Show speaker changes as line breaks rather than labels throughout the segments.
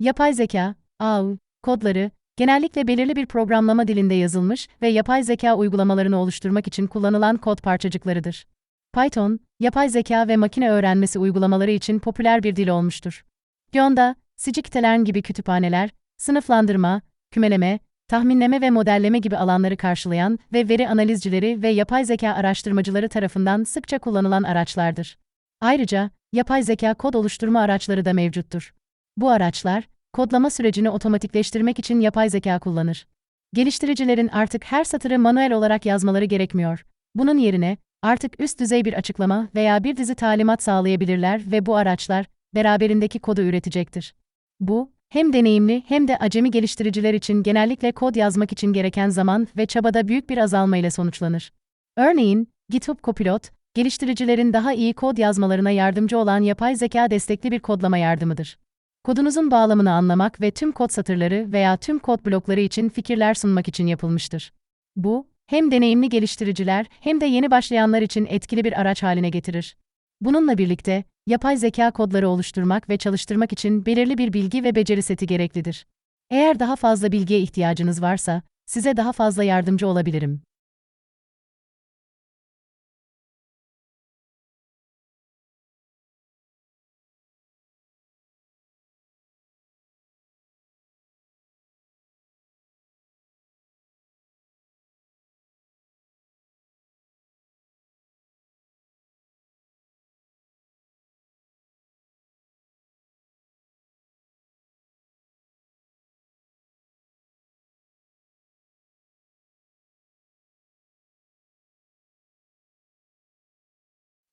Yapay zeka, AI, kodları, genellikle belirli bir programlama dilinde yazılmış ve yapay zeka uygulamalarını oluşturmak için kullanılan kod parçacıklarıdır. Python, yapay zeka ve makine öğrenmesi uygulamaları için popüler bir dil olmuştur. Python'da, scikit-learn gibi kütüphaneler, sınıflandırma, kümeleme, tahminleme ve modelleme gibi alanları karşılayan ve veri analizcileri ve yapay zeka araştırmacıları tarafından sıkça kullanılan araçlardır. Ayrıca, yapay zeka kod oluşturma araçları da mevcuttur. Bu araçlar, kodlama sürecini otomatikleştirmek için yapay zeka kullanır. Geliştiricilerin artık her satırı manuel olarak yazmaları gerekmiyor. Bunun yerine, artık üst düzey bir açıklama veya bir dizi talimat sağlayabilirler ve bu araçlar, beraberindeki kodu üretecektir. Bu, hem deneyimli hem de acemi geliştiriciler için genellikle kod yazmak için gereken zaman ve çabada büyük bir azalma ile sonuçlanır. Örneğin, GitHub Copilot, geliştiricilerin daha iyi kod yazmalarına yardımcı olan yapay zeka destekli bir kodlama yardımıdır. Kodunuzun bağlamını anlamak ve tüm kod satırları veya tüm kod blokları için fikirler sunmak için yapılmıştır. Bu, hem deneyimli geliştiriciler hem de yeni başlayanlar için etkili bir araç haline getirir. Bununla birlikte, yapay zeka kodları oluşturmak ve çalıştırmak için belirli bir bilgi ve beceri seti gereklidir. Eğer daha fazla bilgiye ihtiyacınız varsa, size daha fazla yardımcı olabilirim.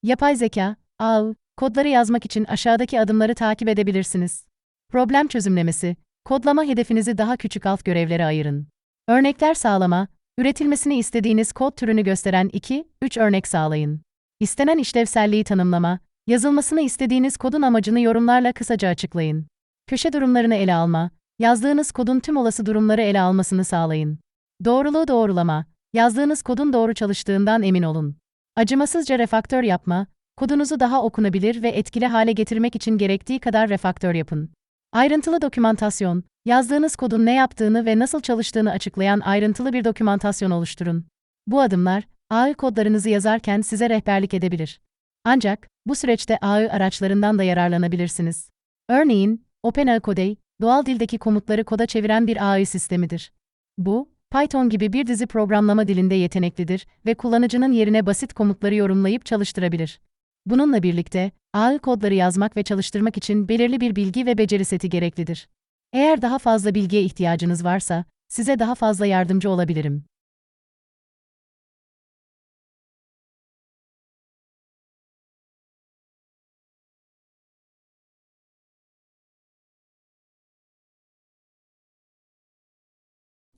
Yapay zeka, AI, kodları yazmak için aşağıdaki adımları takip edebilirsiniz. Problem çözümlemesi, kodlama hedefinizi daha küçük alt görevlere ayırın. Örnekler sağlama, üretilmesini istediğiniz kod türünü gösteren 2-3 örnek sağlayın. İstenen işlevselliği tanımlama, yazılmasını istediğiniz kodun amacını yorumlarla kısaca açıklayın. Köşe durumlarını ele alma, yazdığınız kodun tüm olası durumları ele almasını sağlayın. Doğruluğu doğrulama, yazdığınız kodun doğru çalıştığından emin olun. Acımasızca refaktör yapma, kodunuzu daha okunabilir ve etkili hale getirmek için gerektiği kadar refaktör yapın. Ayrıntılı dokümantasyon, yazdığınız kodun ne yaptığını ve nasıl çalıştığını açıklayan ayrıntılı bir dokümantasyon oluşturun. Bu adımlar, AI kodlarınızı yazarken size rehberlik edebilir. Ancak, bu süreçte AI araçlarından da yararlanabilirsiniz. Örneğin, OpenAI doğal dildeki komutları koda çeviren bir AI sistemidir. Bu, Python gibi bir dizi programlama dilinde yeteneklidir ve kullanıcının yerine basit komutları yorumlayıp çalıştırabilir. Bununla birlikte, AI kodları yazmak ve çalıştırmak için belirli bir bilgi ve beceri seti gereklidir. Eğer daha fazla bilgiye ihtiyacınız varsa, size daha fazla yardımcı olabilirim.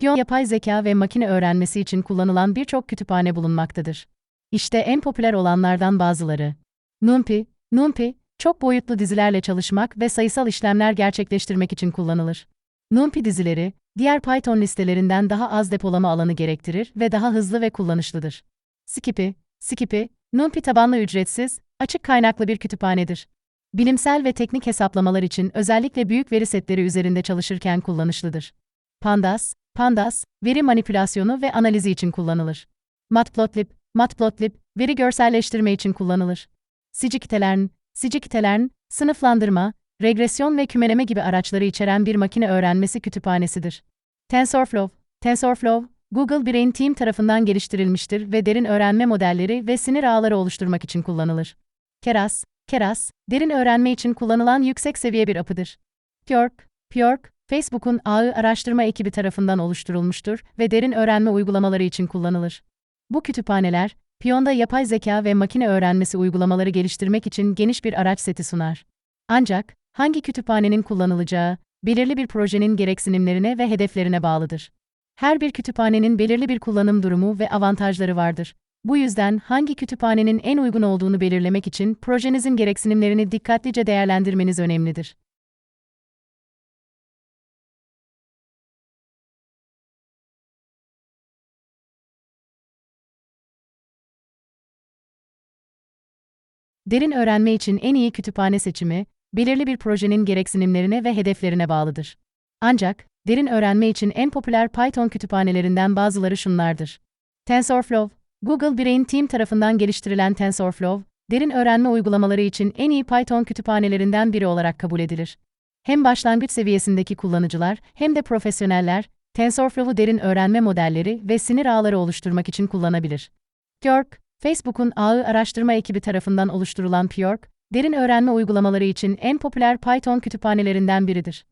Python, yapay zeka ve makine öğrenmesi için kullanılan birçok kütüphane bulunmaktadır. İşte en popüler olanlardan bazıları. NumPy, NumPy, çok boyutlu dizilerle çalışmak ve sayısal işlemler gerçekleştirmek için kullanılır. NumPy dizileri, diğer Python listelerinden daha az depolama alanı gerektirir ve daha hızlı ve kullanışlıdır. Skippy, Skippy, NumPy tabanlı ücretsiz, açık kaynaklı bir kütüphanedir. Bilimsel ve teknik hesaplamalar için özellikle büyük veri setleri üzerinde çalışırken kullanışlıdır. Pandas, Pandas, veri manipülasyonu ve analizi için kullanılır. Matplotlib, Matplotlib, veri görselleştirme için kullanılır. Scikit-learn, Scikit-learn, sınıflandırma, regresyon ve kümeleme gibi araçları içeren bir makine öğrenmesi kütüphanesidir. TensorFlow, TensorFlow, Google Brain Team tarafından geliştirilmiştir ve derin öğrenme modelleri ve sinir ağları oluşturmak için kullanılır. Keras, Keras, derin öğrenme için kullanılan yüksek seviye bir apıdır. Pyork, Pyork, Facebook'un ağı araştırma ekibi tarafından oluşturulmuştur ve derin öğrenme uygulamaları için kullanılır. Bu kütüphaneler, Python'da yapay zeka ve makine öğrenmesi uygulamaları geliştirmek için geniş bir araç seti sunar. Ancak, hangi kütüphanenin kullanılacağı, belirli bir projenin gereksinimlerine ve hedeflerine bağlıdır. Her bir kütüphanenin belirli bir kullanım durumu ve avantajları vardır. Bu yüzden hangi kütüphanenin en uygun olduğunu belirlemek için projenizin gereksinimlerini dikkatlice değerlendirmeniz önemlidir. Derin öğrenme için en iyi kütüphane seçimi, belirli bir projenin gereksinimlerine ve hedeflerine bağlıdır. Ancak, derin öğrenme için en popüler Python kütüphanelerinden bazıları şunlardır. TensorFlow, Google Brain Team tarafından geliştirilen TensorFlow, derin öğrenme uygulamaları için en iyi Python kütüphanelerinden biri olarak kabul edilir. Hem başlangıç seviyesindeki kullanıcılar hem de profesyoneller, TensorFlow'u derin öğrenme modelleri ve sinir ağları oluşturmak için kullanabilir. Pyork, Facebook'un ağı araştırma ekibi tarafından oluşturulan Pyork, derin öğrenme uygulamaları için en popüler Python kütüphanelerinden biridir.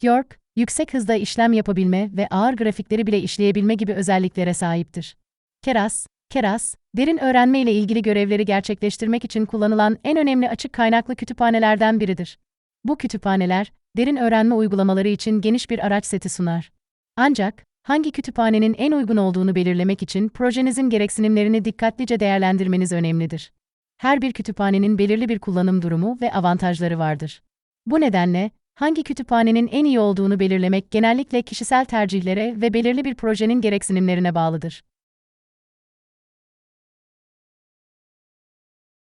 Pyork, yüksek hızda işlem yapabilme ve ağır grafikleri bile işleyebilme gibi özelliklere sahiptir. Keras, Keras, derin öğrenme ile ilgili görevleri gerçekleştirmek için kullanılan en önemli açık kaynaklı kütüphanelerden biridir. Bu kütüphaneler, derin öğrenme uygulamaları için geniş bir araç seti sunar. Ancak, hangi kütüphanenin en uygun olduğunu belirlemek için projenizin gereksinimlerini dikkatlice değerlendirmeniz önemlidir. Her bir kütüphanenin belirli bir kullanım durumu ve avantajları vardır. Bu nedenle, hangi kütüphanenin en iyi olduğunu belirlemek genellikle kişisel tercihlere ve belirli bir projenin gereksinimlerine bağlıdır.